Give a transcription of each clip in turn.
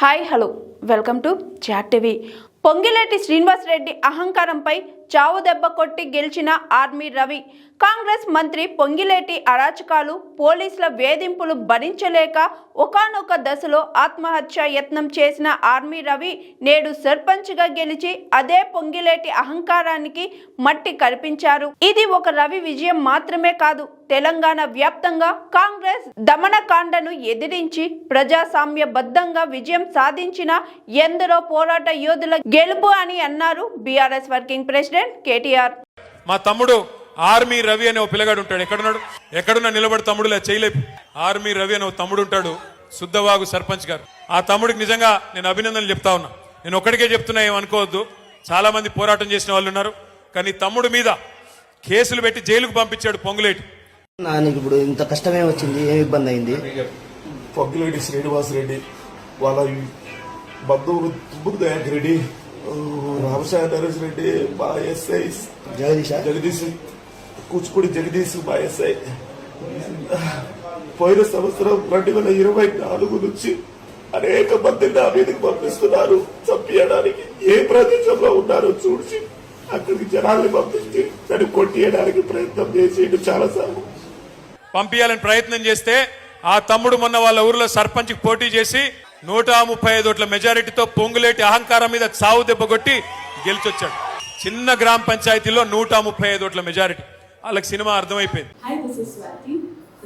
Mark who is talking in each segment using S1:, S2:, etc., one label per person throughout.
S1: Hi hello welcome to chat TV Ponguleti Srinivas Reddy అహంకారంపై చావు దెబ్బ కొట్టి గెలిచిన ఆర్మీ రవి. కాంగ్రెస్ మంత్రి పొంగిలేటి అరాచకాలు పోలీసుల వేధింపులు భరించలేక ఒకానొక దశలో ఆత్మహత్య యత్నం చేసిన ఆర్మీ రవి నేడు సర్పంచ్గా గెలిచి అదే పొంగిలేటి అహంకారానికి మట్టి కల్పించారు ఇది ఒక రవి విజయం మాత్రమే కాదు తెలంగాణ వ్యాప్తంగా కాంగ్రెస్ దమనకాండను ఎదిరించి ప్రజాస్వామ్యబద్ధంగా విజయం సాధించిన ఎందరో పోరాట యోధుల గెలుపు అని అన్నారు బీఆర్ఎస్ వర్కింగ్ ప్రెసిడెంట్ కేటీఆర్.
S2: మా తమ్ముడు ఆర్మీ రవి అనే ఓ పిల్లగాడు ఉంటాడు. ఎక్కడున్నాడు? ఎక్కడున్నా నిలబడి తమ్ముడులా చేయలేపు. ఆర్మీ రవి అనే ఓ తమ్ముడు ఉంటాడు శుద్ధవాగు సర్పంచ్ గారు. ఆ తమ్ముడికి నిజంగా నేను అభినందనలు చెప్తా ఉన్నా. నేను ఒక్కడికే చెప్తున్నా ఏమనుకోవద్దు చాలా మంది పోరాటం చేసిన వాళ్ళు ఉన్నారు. కానీ తమ్ముడు మీద కేసులు పెట్టి జైలుకు పంపించాడు పొంగులేటి.
S3: నాకు ఇప్పుడు ఇంత కష్టమే వచ్చింది ఏమి ఇబ్బంది అయింది?
S4: పొగ్గిరెడ్డి శ్రీనివాస్ రెడ్డి వాళ్ళ బంధువులు తుమ్మూరు దయాకర్ రెడ్డి ఆ, రామసాయ నరేష్ రెడ్డి మా ఎస్ఐ
S3: జగదీశ
S4: జగదీష్ కూచిపూడి జగదీష్ మా ఎస్ఐ. పోయిన సంవత్సరం రెండు వేల ఇరవై నాలుగు నుంచి అనేక మందిని నా మీదకి పంపిస్తున్నారు. చంపించడానికి ఏ ప్రదేశంలో ఉన్నారో చూసి అక్కడికి జనాల్ని పంపించి దాన్ని కొట్టియడానికి ప్రయత్నం చేసి చాలా సార్లు
S2: పంపించాలని ప్రయత్నం చేస్తే ఆ తమ్ముడు మొన్న వాళ్ళ ఊర్లో సర్పంచ్ పోటీ చేసి నూట ముప్పై ఐదు ఓట్ల మెజారిటీతో పొంగులేటి అహంకారం మీద చావు దెబ్బ కొట్టి గెలిచొచ్చాడు. చిన్న గ్రామ పంచాయతీలో నూట ముప్పై ఐదు ఓట్ల మెజారిటీ. వాళ్ళకి సినిమా అర్థమైపోయింది.
S5: Hi this is Swathi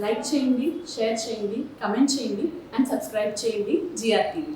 S5: like చేయండి షేర్ చేయండి కమెంట్ చేయండి అండ్ సబ్స్క్రైబ్ చేయండి జిఆర్టీవీ